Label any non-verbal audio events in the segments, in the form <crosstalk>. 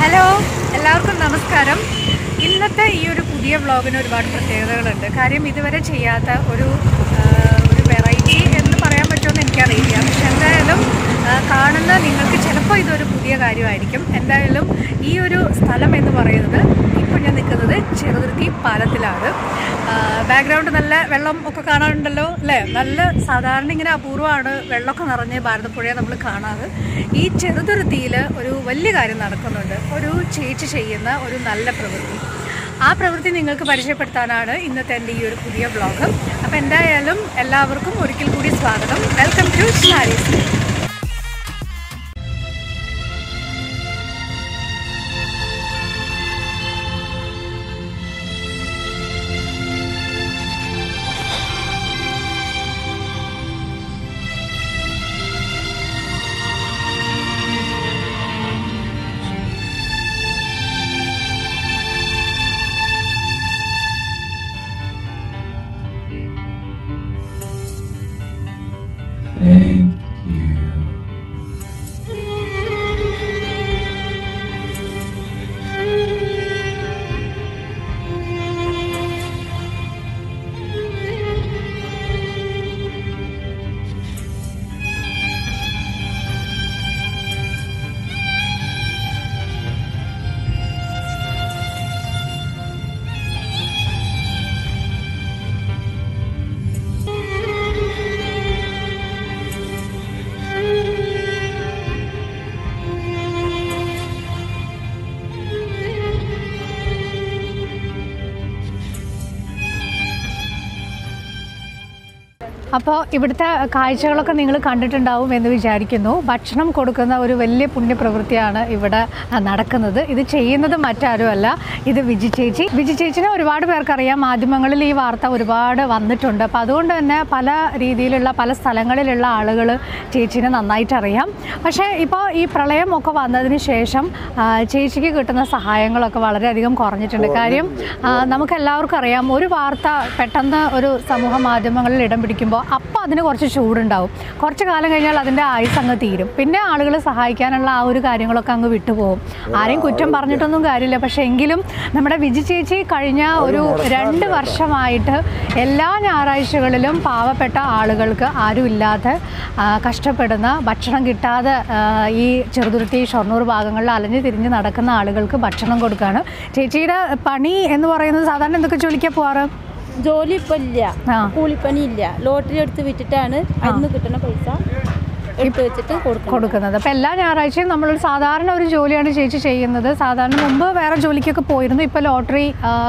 Hello എല്ലാവർക്കും നമസ്കാരം. ഇന്നത്തെ ഈ ഒരു പുതിയ വ്ളോഗിന് ഒരുപാട് പ്രത്യേകതകളുണ്ട്. കാര്യം ഇതുവരെ ചെയ്യാത്ത ഒരു ഒരു വെറൈറ്റി എന്ന് പറയാൻ പറ്റുമെന്ന് എനിക്കറിയില്ല. പക്ഷെ എന്തായാലും കാണുന്ന നിങ്ങൾക്ക് ചിലപ്പോൾ ഇതൊരു പുതിയ കാര്യമായിരിക്കും. എന്തായാലും ഈ ഒരു സ്ഥലം എന്ന് പറയുന്നത് ഇപ്പോൾ ഞാൻ നിൽക്കുന്നത് ചെറുതുരുത്തി പാലത്തിലാണ്. ബാക്ക്ഗ്രൗണ്ട് നല്ല വെള്ളം ഒക്കെ കാണാറുണ്ടല്ലോ അല്ലേ? നല്ല സാധാരണ ഇങ്ങനെ അപൂർവമാണ് വെള്ളമൊക്കെ നിറഞ്ഞ് ഭാരതപ്പുഴയെ നമ്മൾ കാണാറ്. ഈ ചെറുതുരുത്തിയിൽ ഒരു വലിയ കാര്യം നടക്കുന്നുണ്ട്. ഒരു ചേച്ചി ചെയ്യുന്ന ഒരു നല്ല പ്രവൃത്തി. ആ പ്രവൃത്തി നിങ്ങൾക്ക് പരിചയപ്പെടുത്താനാണ് ഇന്നത്തെ എന്റെ ഈ ഒരു പുതിയ ബ്ലോഗ് അപ്പോൾ എന്തായാലും എല്ലാവർക്കും ഒരിക്കൽ കൂടി സ്വാഗതം. വെൽക്കം ടു ഷാരീസ് അപ്പോൾ ഇവിടുത്തെ കാഴ്ചകളൊക്കെ നിങ്ങൾ കണ്ടിട്ടുണ്ടാവും എന്ന് വിചാരിക്കുന്നു. ഭക്ഷണം കൊടുക്കുന്ന ഒരു വലിയ പുണ്യപ്രവൃത്തിയാണ് ഇവിടെ നടക്കുന്നത്. ഇത് ചെയ്യുന്നത് മറ്റാരുമല്ല ഇത് വിജി ചേച്ചി. വിജി ചേച്ചിനെ ഒരുപാട് പേർക്കറിയാം. മാധ്യമങ്ങളിൽ ഈ വാർത്ത ഒരുപാട് വന്നിട്ടുണ്ട്. അപ്പോൾ അതുകൊണ്ട് തന്നെ പല രീതിയിലുള്ള പല സ്ഥലങ്ങളിലുള്ള ആളുകൾ ചേച്ചിനെ നന്നായിട്ട് അറിയാം പക്ഷേ ഇപ്പോൾ ഈ പ്രളയമൊക്കെ വന്നതിന് ശേഷം ചേച്ചിക്ക് കിട്ടുന്ന സഹായങ്ങളൊക്കെ വളരെയധികം കുറഞ്ഞിട്ടുണ്ട്. കാര്യം നമുക്ക് എല്ലാവർക്കും അറിയാം ഒരു വാർത്ത പെട്ടെന്ന് ഒരു സമൂഹ മാധ്യമങ്ങളിൽ ഇടം പിടിക്കുമ്പോൾ അപ്പോൾ അതിന് കുറച്ച് ചൂടുണ്ടാവും. കുറച്ച് കാലം കഴിഞ്ഞാൽ അതിന്റെ ആയുസ് അങ്ങ് തീരും. പിന്നെ ആളുകൾ സഹായിക്കാനുള്ള ആ ഒരു കാര്യങ്ങളൊക്കെ അങ്ങ് വിട്ടുപോകും. ആരെയും കുറ്റം പറഞ്ഞിട്ടൊന്നും കാര്യമില്ല. പക്ഷേ എങ്കിലും നമ്മുടെ വിജി ചേച്ചി കഴിഞ്ഞ ഒരു രണ്ട് വർഷമായിട്ട് എല്ലാ ഞായറാഴ്ചകളിലും പാവപ്പെട്ട ആളുകൾക്ക് ആരുമില്ലാതെ കഷ്ടപ്പെടുന്ന ഭക്ഷണം കിട്ടാതെ ഈ ചെറുതുരുത്തി ഷൊർണൂർ ഭാഗങ്ങളിൽ അലഞ്ഞു തിരിഞ്ഞ് നടക്കുന്ന ആളുകൾക്ക് ഭക്ഷണം കൊടുക്കുകയാണ് ചേച്ചിയുടെ പണി എന്ന് പറയുന്നത് സാധാരണ എന്തൊക്കെ ജോലിക്കാണ് പോവാറ്? ജോലി ഇപ്പൊ ഇല്ല. കൂലിപ്പണി ഇല്ല ലോട്ടറി എടുത്ത് വിറ്റിട്ടാണ് അന്ന് കിട്ടുന്ന പൈസ. എടുത്ത് വെച്ചിട്ട് കൊടുക്കും കൊടുക്കുന്നത്. അപ്പോൾ എല്ലാ ഞായറാഴ്ചയും നമ്മളൊരു സാധാരണ ഒരു ജോലിയാണ് ചേച്ചി ചെയ്യുന്നത്. സാധാരണ മുമ്പ് വേറെ ജോലിക്കൊക്കെ പോയിരുന്നു. ഇപ്പോൾ ലോട്ടറി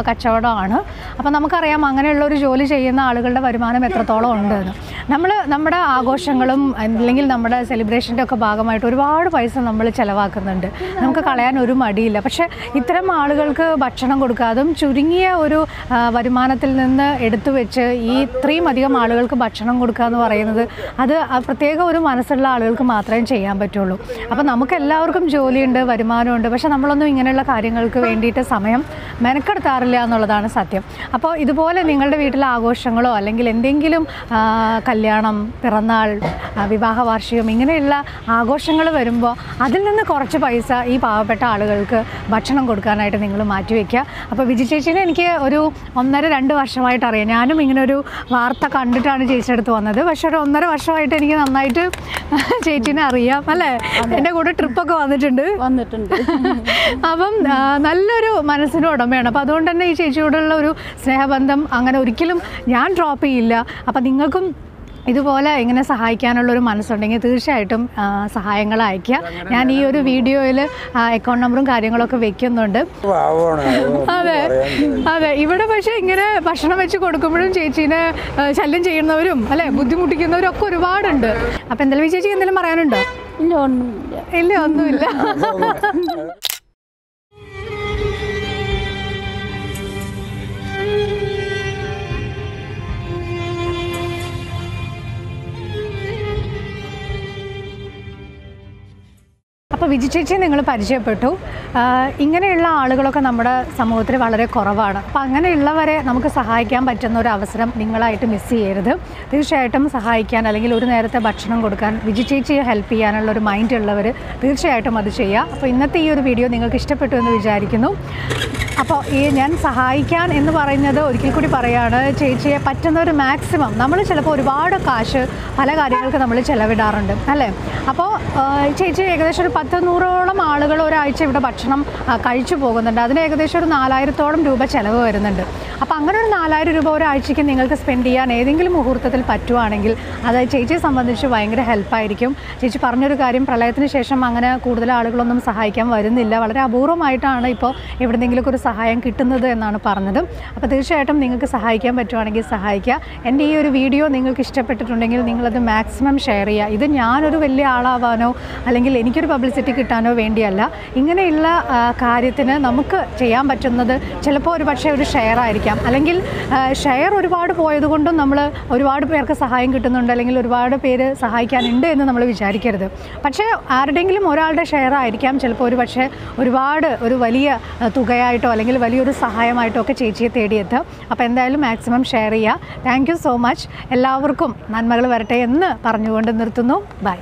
കച്ചവടമാണ്. അപ്പോൾ നമുക്കറിയാം അങ്ങനെയുള്ള ഒരു ജോലി ചെയ്യുന്ന ആളുകളുടെ വരുമാനം എത്രത്തോളം ഉണ്ടെന്ന്. നമ്മൾ നമ്മുടെ ആഘോഷങ്ങളും അല്ലെങ്കിൽ നമ്മുടെ സെലിബ്രേഷന്റെ ഒക്കെ ഭാഗമായിട്ട് ഒരുപാട് പൈസ നമ്മൾ ചിലവാക്കുന്നുണ്ട്. നമുക്ക് കളയാൻ ഒരു മടിയില്ല. പക്ഷേ ഇത്തരം ആളുകൾക്ക് ഭക്ഷണം കൊടുക്കാതും ചുരുങ്ങിയ ഒരു വരുമാനത്തിൽ നിന്ന് എടുത്തു വെച്ച് ഈ ഇത്രയും അധികം ആളുകൾക്ക് ഭക്ഷണം കൊടുക്കുക എന്ന് പറയുന്നത് അത് പ്രത്യേക ഒരു മനസ്സുള്ള ആളുകൾക്ക് മാത്രമേ ചെയ്യാൻ പറ്റുള്ളൂ. അപ്പോൾ നമുക്ക് എല്ലാവർക്കും ജോലിയുണ്ട് വരുമാനമുണ്ട്. പക്ഷെ നമ്മളൊന്നും ഇങ്ങനെയുള്ള കാര്യങ്ങൾക്ക് വേണ്ടിയിട്ട് സമയം മെനക്കെടുത്താറില്ല എന്നുള്ളതാണ് സത്യം. അപ്പോൾ ഇതുപോലെ നിങ്ങളുടെ വീട്ടിലെ ആഘോഷങ്ങളോ അല്ലെങ്കിൽ എന്തെങ്കിലും കല്യാണം പിറന്നാൾ വിവാഹ വാർഷികം ഇങ്ങനെയുള്ള ആഘോഷങ്ങൾ വരുമ്പോൾ അതിൽ നിന്ന് കുറച്ച് പൈസ ഈ പാവപ്പെട്ട ആളുകൾക്ക് ഭക്ഷണം കൊടുക്കാനായിട്ട് നിങ്ങൾ മാറ്റിവെക്കുക അപ്പോൾ വിജി ചേച്ചീനെ എനിക്ക് ഒരു ഒന്നര രണ്ട് വർഷമായിട്ട് അറിയാം. ഞാനും ഇങ്ങനെ ഒരു വാർത്ത കണ്ടിട്ടാണ് ചേച്ചിയുടെ അടുത്ത് വന്നത്. പക്ഷേ ഒരു ഒന്നര വർഷമായിട്ട് എനിക്ക് നന്നായിട്ട് <laughs> ചേച്ചീനെ അറിയാം അല്ലേ? എന്റെ കൂടെ ട്രിപ്പൊക്കെ വന്നിട്ടുണ്ട്. വന്നിട്ടുണ്ട്. <laughs> അപ്പം നല്ലൊരു മനസ്സിന് ഉടമയാണ്. അപ്പോൾ അതുകൊണ്ട് തന്നെ ഈ ചേച്ചിയോടുള്ള ഒരു സ്നേഹബന്ധം അങ്ങനെ ഒരിക്കലും ഞാൻ ഡ്രോപ്പ് ചെയ്യില്ല. അപ്പം നിങ്ങൾക്കും ഇതുപോലെ ഇങ്ങനെ സഹായിക്കാനുള്ള ഒരു മനസ്സുണ്ടെങ്കിൽ തീർച്ചയായിട്ടും സഹായങ്ങൾ അയക്കുക ഞാൻ ഈ ഒരു വീഡിയോയിൽ അക്കൗണ്ട് നമ്പറും കാര്യങ്ങളൊക്കെ വെക്കുന്നുണ്ട്. അതെ അതെ. ഇവിടെ പക്ഷേ ഇങ്ങനെ ഭക്ഷണം വെച്ച് കൊടുക്കുമ്പോഴും ചേച്ചീനെ ശല്യം ചെയ്യുന്നവരും അല്ലെ ബുദ്ധിമുട്ടിക്കുന്നവരും ഒക്കെ ഒരുപാടുണ്ട്. അപ്പം എന്തെങ്കിലും ചേച്ചി എന്തെങ്കിലും പറയാനുണ്ടോ? ഇല്ല ഒന്നുമില്ല. ഇല്ല ഒന്നുമില്ല. വിജി ചേച്ചി നിങ്ങൾ പരിചയപ്പെട്ടു. ഇങ്ങനെയുള്ള ആളുകളൊക്കെ നമ്മുടെ സമൂഹത്തിൽ വളരെ കുറവാണ്. അപ്പോൾ അങ്ങനെയുള്ളവരെ നമുക്ക് സഹായിക്കാൻ പറ്റുന്ന ഒരു അവസരം നിങ്ങളായിട്ട് മിസ് ചെയ്യരുത്. തീർച്ചയായിട്ടും സഹായിക്കാൻ അല്ലെങ്കിൽ ഒരു നേരത്തെ ഭക്ഷണം കൊടുക്കാൻ വിജി ചേച്ചിയെ ഹെൽപ്പ് ചെയ്യാനുള്ള ഒരു മൈൻഡ് ഉള്ളവർ തീർച്ചയായിട്ടും അത് ചെയ്യുക. അപ്പോൾ ഇന്നത്തെ ഈ ഒരു വീഡിയോ നിങ്ങൾക്ക് ഇഷ്ടപ്പെട്ടു എന്ന് വിചാരിക്കുന്നു. അപ്പോൾ ഈ ഞാൻ സഹായിക്കാൻ എന്ന് പറയുന്നത് ഒരിക്കൽ കൂടി പറയുകയാണ് ചേച്ചിയെ പറ്റുന്ന ഒരു മാക്സിമം നമ്മൾ ചിലപ്പോൾ ഒരുപാട് കാശ് പല കാര്യങ്ങൾക്ക് നമ്മൾ ചിലവിടാറുണ്ട്. അല്ലേ? അപ്പോൾ ചേച്ചി ഏകദേശം ഒരു പത്ത് നൂറോളം ആളുകൾ ഒരാഴ്ച ഇവിടെ ഭക്ഷണം കഴിച്ചു പോകുന്നുണ്ട്. അതിന് ഏകദേശം ഒരു നാലായിരത്തോളം രൂപ ചിലവ് വരുന്നുണ്ട്. അങ്ങനെ ഒരു നാലായിരം രൂപ ഒരാഴ്ചയ്ക്ക് നിങ്ങൾക്ക് സ്പെൻഡ് ചെയ്യാൻ ഏതെങ്കിലും മുഹൂർത്തത്തിൽ പറ്റുവാണെങ്കിൽ അത് ചേച്ചിയെ സംബന്ധിച്ച് ഭയങ്കര ഹെൽപ്പായിരിക്കും ചേച്ചി പറഞ്ഞൊരു കാര്യം പ്രളയത്തിന് ശേഷം അങ്ങനെ കൂടുതൽ ആളുകളൊന്നും സഹായിക്കാൻ വരുന്നില്ല. വളരെ അപൂർവമായിട്ടാണ് ഇപ്പോൾ എവിടെന്നെങ്കിലുമൊക്കെ ഒരു സഹായം കിട്ടുന്നത് എന്നാണ് പറഞ്ഞത്. അപ്പോൾ തീർച്ചയായിട്ടും നിങ്ങൾക്ക് സഹായിക്കാൻ പറ്റുവാണെങ്കിൽ സഹായിക്കുക. എന്റെ ഈ ഒരു വീഡിയോ നിങ്ങൾക്ക് ഇഷ്ടപ്പെട്ടിട്ടുണ്ടെങ്കിൽ നിങ്ങളത് മാക്സിമം ഷെയർ ചെയ്യുക. ഇത് ഞാനൊരു വലിയ ആളാവാനോ അല്ലെങ്കിൽ എനിക്കൊരു പബ്ലിസിറ്റി കിട്ടാനോ വേണ്ടിയല്ല. ഇങ്ങനെയുള്ള കാര്യത്തിന് നമുക്ക് ചെയ്യാൻ പറ്റുന്നത് ചിലപ്പോൾ ഒരു പക്ഷേ ഒരു ഷെയർ ആയിരിക്കാം. അല്ലെങ്കിൽ ഷെയർ ഒരുപാട് പോയതുകൊണ്ടും നമ്മൾ ഒരുപാട് പേർക്ക് സഹായം കിട്ടുന്നുണ്ട് അല്ലെങ്കിൽ ഒരുപാട് പേര് സഹായിക്കാനുണ്ട് എന്ന് നമ്മൾ വിചാരിക്കരുത്. പക്ഷേ ആരുടെങ്കിലും ഒരാളുടെ ഷെയർ ആയിരിക്കാം ചിലപ്പോൾ ഒരു പക്ഷേ ഒരുപാട് ഒരു വലിയ തുകയായിട്ടോ അല്ലെങ്കിൽ വലിയൊരു സഹായമായിട്ടോ ഒക്കെ ചേച്ചിയെ തേടിയെത്തുക അപ്പോൾ എന്തായാലും മാക്സിമം ഷെയർ ചെയ്യുക താങ്ക് സോ മച്ച്. എല്ലാവർക്കും നന്മകൾ വരട്ടെ എന്ന് പറഞ്ഞുകൊണ്ട് നിർത്തുന്നു. ബൈ.